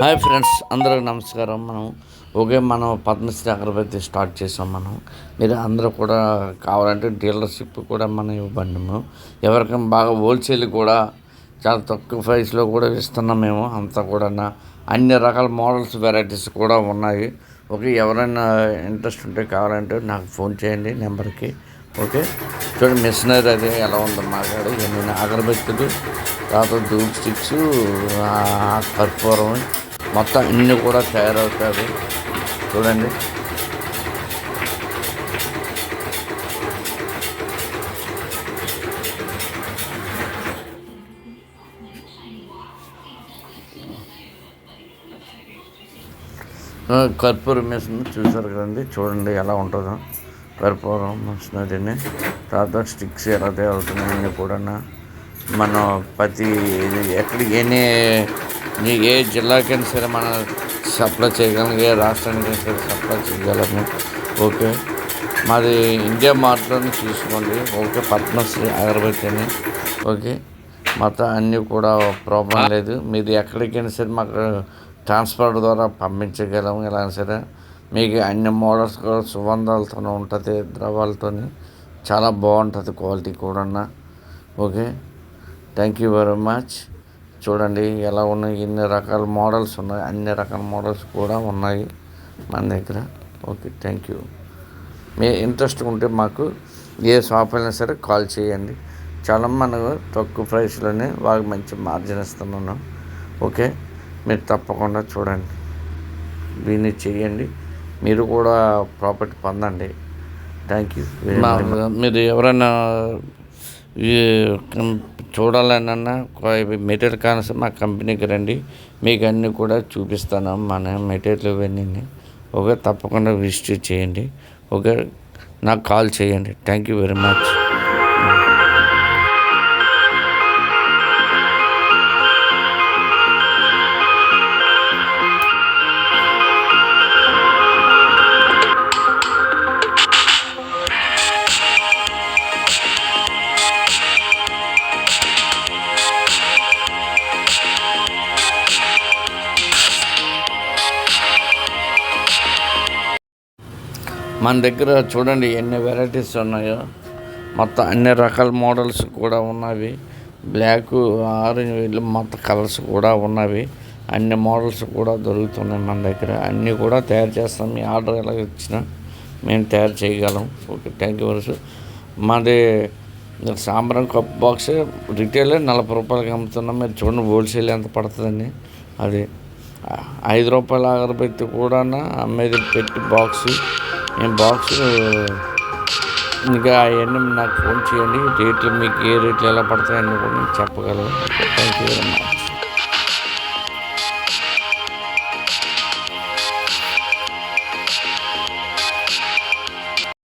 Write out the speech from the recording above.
Hi friends అందరికి నమస్కారం. మనం ఓకే మనం పద్మశ్రీ అగరబత్తి స్టార్ట్ చేసాం మనం. మీరు అందరూ కూడా కావాలంటే డీలర్షిప్ కూడా మనం ఇవ్వండి ఎవరికైనా బాగా హోల్సేల్ కూడా చాలా తక్కువ ప్రైస్లో కూడా ఇస్తున్నాం మేము. అంతా కూడా అన్ని రకాల మోడల్స్ వెరైటీస్ కూడా ఉన్నాయి. ఓకే ఎవరైనా ఇంట్రెస్ట్ ఉంటే కావాలంటే నాకు ఫోన్ చేయండి నెంబర్కి. ఓకే చూడండి మిషనరీ అది ఎలా ఉందో మాట్లాడి ఎన్ని అగరబత్తులు తర్వాత ధూప్ స్టిక్స్ కర్పూరం మొత్తం ఇన్ని కూడా తయారవుతారు. చూడండి. కర్పూరం మిషన్ చూసారు కదండి. చూడండి ఎలా ఉంటుందో. కర్పూరం మిషన్ తర్వాత స్టిక్స్ ఎలా తయారవుతున్నాయి కూడా మనం ప్రతి ఎక్కడికి ఎన్ని నీకు ఏ జిల్లాకైనా సరే మనం సప్లై చేయగలం ఏ రాష్ట్రానికైనా సరే సప్లై చేయగలము. ఓకే. మాది ఇండియా మార్ట్లోనే చూసుకోండి. ఓకే పద్మశ్రీ అగరబత్తిని. ఓకే. మొత్తం అన్నీ కూడా ప్రాబ్లం లేదు. మీది ఎక్కడికైనా సరే మాకు ట్రాన్స్పోర్ట్ ద్వారా పంపించగలము ఎలా సరే మీకు అన్ని మోడల్స్ కూడా సుగంధాలతోనే ఉంటుంది ద్రవాలతో చాలా బాగుంటుంది క్వాలిటీ కూడా okay. Thank you very much. చూడండి ఎలా ఉన్నాయి ఎన్ని రకాల మోడల్స్ ఉన్నాయి అన్ని రకాల మోడల్స్ కూడా ఉన్నాయి మన దగ్గర. Okay thank you. Me interest ఉంటే మాకు ఏ షాప్ అయినా సరే కాల్ చేయండి. చాలా మనకు తక్కువ ప్రైస్లోనే వాళ్ళకి మంచి మార్జిన్ ఇస్తున్నాను. ఓకే మీరు తప్పకుండా చూడండి. దీన్ని చేయండి. మీరు కూడా ప్రాఫిట్ పొందండి. Thank you. మీరు ఎవరైనా చూడాలన్నా మెటీరియల్ కానస మా కంపెనీకి రండి. మీకు అన్నీ కూడా చూపిస్తాను. మన మెటీరియల్ ఇవన్నీ ఓకే తప్పకుండా విజిట్ చేయండి. ఓకే నాకు కాల్ చేయండి. థ్యాంక్ యూ వెరీ మచ్ మన దగ్గర చూడండి ఎన్ని వెరైటీస్ ఉన్నాయో. మొత్తం అన్ని రకాల మోడల్స్ కూడా ఉన్నవి. బ్లాక్ ఆరెంజ్ మొత్తం కలర్స్ కూడా ఉన్నవి. అన్ని మోడల్స్ కూడా దొరుకుతున్నాయి మన దగ్గర. అన్నీ కూడా తయారు చేస్తాం. మీ ఆర్డర్ ఎలా ఇచ్చినా మేము తయారు చేయగలం. ఓకే థ్యాంక్ యూ వెరీ మాది సాంబ్రం కప్ బాక్స్ రిటైల్ నలభై రూపాయలకి అమ్ముతున్నాం. మీరు చూడండి హోల్సేల్ ఎంత పడుతుందండి అది ఐదు రూపాయల అగరబత్తి కూడా అమ్మేది పెట్టి బాక్స్ నేను బాక్స్ ఇంకా అవన్నీ నాకు ఫోన్ చేయండి. రేట్లు మీకు ఏ రేట్లు ఎలా పడతాయని కూడా నేను చెప్పగలను. Thank you very much